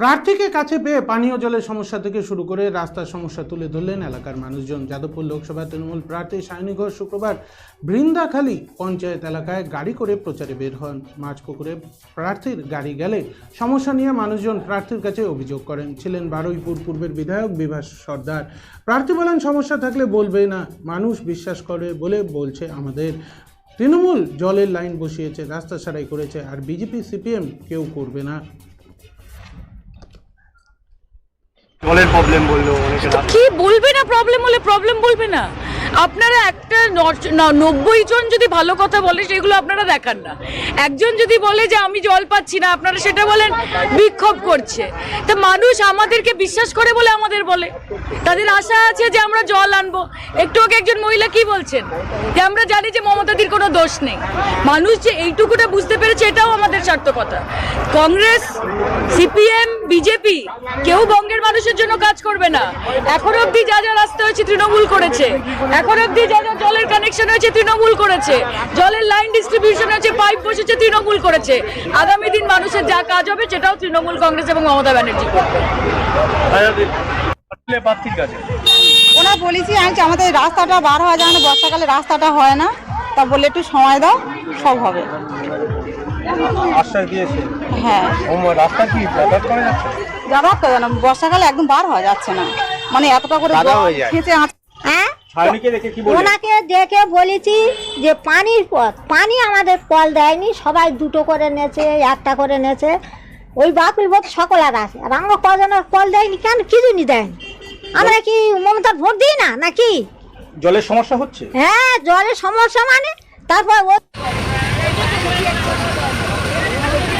প্রার্থীকে কাছে পেয়ে পানীয় জলের সমস্যা থেকে শুরু করে রাস্তার সমস্যা তুলে ধরলেন এলাকার মানুষজন। যাদবপুর লোকসভা তৃণমূল প্রার্থী সায়নী ঘোষ শুক্রবার বৃন্দাখালী পঞ্চায়েত এলাকায় গাড়ি করে প্রচারে বের হন। মাঝপুকুরে প্রার্থীর গাড়ি গেলে সমস্যা নিয়ে মানুষজন প্রার্থীর কাছে অভিযোগ করেন। ছিলেন বারুইপুর পূর্বের বিধায়ক বিভাস সর্দার। প্রার্থী বলেন, সমস্যা থাকলে বলবে না, মানুষ বিশ্বাস করে বলে বলছে আমাদের। তৃণমূল জলের লাইন বসিয়েছে, রাস্তা সারাই করেছে, আর বিজেপি, সিপিএম কেউ করবে না। জলের প্রবলেম বলল অনেকে কি বলবে না প্রবলেম হলে প্রবলেম বলবে না? আপনারা একটা নব্বই জন যদি ভালো কথা বলে সেগুলো আপনারা দেখান না। একজন যদি বলে যে আমি জল পাচ্ছি না আপনারা সেটা বলেন বিক্ষোভ করছে। তা মানুষ আমাদেরকে বিশ্বাস করে বলে আমাদের বলে। তাদের আশা আছে যে আমরা জল আনব। একটু আগে একজন মহিলা কি বলছেন? যে আমরা জানি যে মমতাদির কোনো দোষ নেই। মানুষ যে এইটুকুটা বুঝতে পেরেছে এটাও আমাদের সার্থকতা। কংগ্রেস সিপিএম বিজেপি কেউ বঙ্গের মানুষের জন্য কাজ করবে না। এখন অবধি যা যা রাস্তা হয়েছে তৃণমূল করেছে। এখন অবধি যা যা জলের কানেকশন হয়েছে তৃণমূল করেছে। জলের লাইন ডিস্ট্রিবিউশন হয়েছে পাইপ বসেছে তৃণমূল করেছে। আগামী দিন মানুষের যা কাজ হবে সেটাও তৃণমূল কংগ্রেস এবং মমতা ব্যানার্জি করবে। ওনার বলেছি আমাদের রাস্তাটা বার হওয়া যায় না বর্ষাকালে রাস্তাটা হয় না। তা বলে একটু সময় দাও সব হবে। আশ্বাস দিয়েছে? হ্যাঁ। ও রাস্তা কি? যাতায়াত করা যাচ্ছে? যাতায়াত করে না বর্ষাকালে একদম বার হওয়া যাচ্ছে না। মানে এতটা করে হয়ে। খেঁচে হ্যাঁ? ওনাকে দেখে বলেছি যে পানির পথ পানি আমাদের কল দেয়নি সবাই দুটো করে নেছে একটা করে নেছে। ওই বাকুল বোধ সকলার আছে। আর আমরা কজনের কল দেয়নি কেন? কিছু নি দেয়নি। আমরা কি মমতার ভোট দিই না নাকি? জলের সমস্যা হচ্ছে? হ্যাঁ জলের সমস্যা মানে তারপর